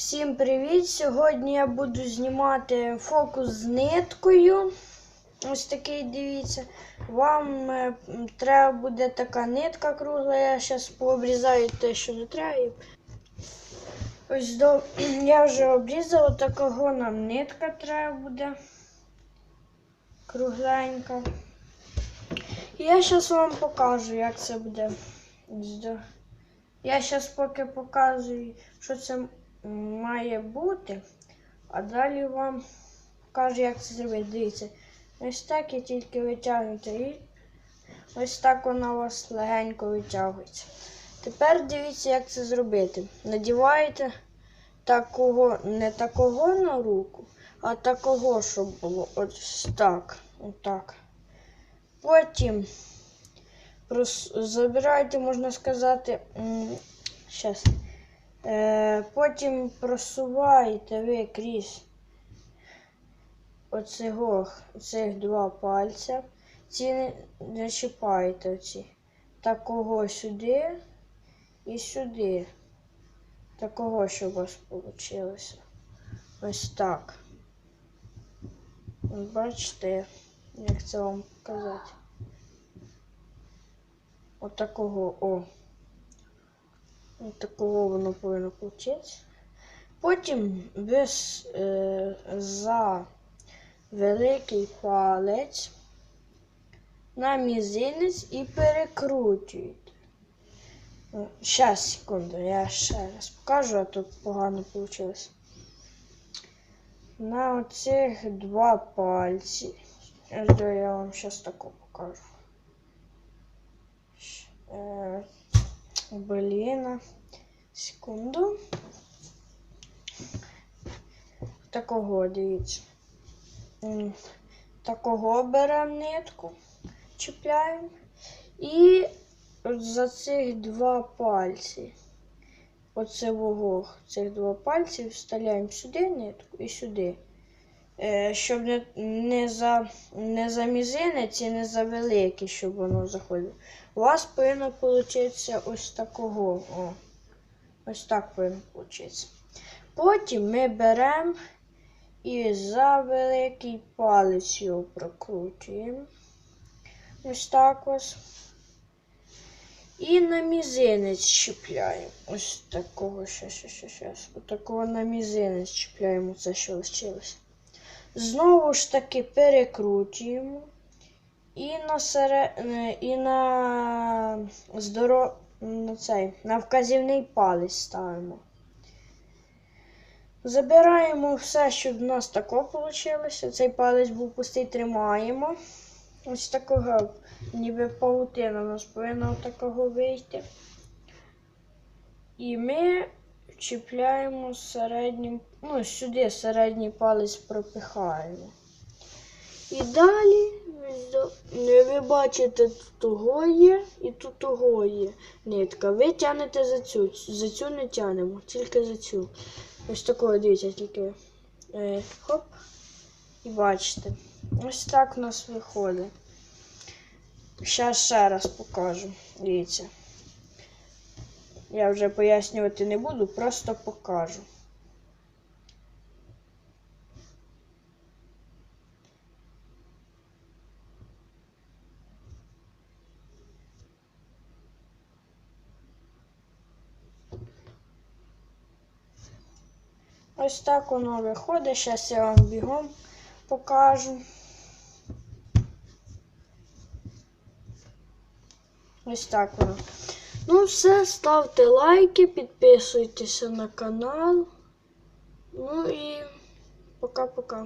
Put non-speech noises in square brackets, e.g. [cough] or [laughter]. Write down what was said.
Всім привіт! Сьогодні я буду знімати фокус з ниткою. Ось такий дивіться. Вам е, треба буде така нитка кругла. Я зараз пообрізаю те, що не треба. Ось до... [clears throat] я вже обрізала, такого нам нитка треба буде. Кругленька. Я зараз вам покажу, як це буде. Я зараз поки показую, що це має бути, а далі вам покажу, як це зробити. Дивіться, ось так і тільки витягнете і ось так вона у вас легенько витягується. Тепер дивіться, як це зробити. Надіваєте такого, не такого на руку, а такого, щоб було ось так. Отак. Потім забираєте, можна сказати, зараз. Е, потім просуваєте ви крізь оцього, цих два пальця. Ці не, не чіпаєте оці. Такого сюди і сюди. Такого, щоб у вас вийшло. Ось так. Бачите, як це вам показати. От о. Такого воно повинно получитися. Потім с- е, за великий палець на мізинець і перекручуєте. Зараз, секунду, я ще раз покажу, а то погано вийшло. На оцих два пальці. Я вам зараз таку покажу. Блін. Секунду. Такого, дивіться. Такого беремо нитку, чіпляємо. І за цих два пальці. Оце вого, цих два пальці вставляємо сюди нитку і сюди. Е, щоб не, не, за, не за мізинець і не за великий, щоб воно заходило. У вас повинно получитися ось такого. О. Ось так повинно получитися. Потім ми беремо і за великий палець його прокручуємо. Ось так ось. І на мізинець чіпляємо. Ось такого, ще, ще, ще, ще. Ось такого на мізинець чіпляємо це, що лишилось. Знову ж таки перекручуємо. І на сере... е, і на здоро... на цей на вказівний палець ставимо. Забираємо все, щоб в нас тако вийшло. Цей палець був пустий, тримаємо. Ось такого, ніби паутина у нас повинна такого вийти. І ми чіпляємо середнім, ну, сюди середній палець пропихаємо. І далі не ви бачите, тут того є і тут того є нитка. Ви тягнете за цю. За цю не тягнемо, тільки за цю. Ось такого, дивіться, тільки е, хоп. І бачите. Ось так у нас виходить. Зараз ще раз покажу. Дивіться. Я вже пояснювати не буду, просто покажу. Ось так воно виходить. Зараз я вам бігом покажу. Ось так воно. Ну, все, ставте лайки, підписуйтеся на канал. Ну і пока-пока.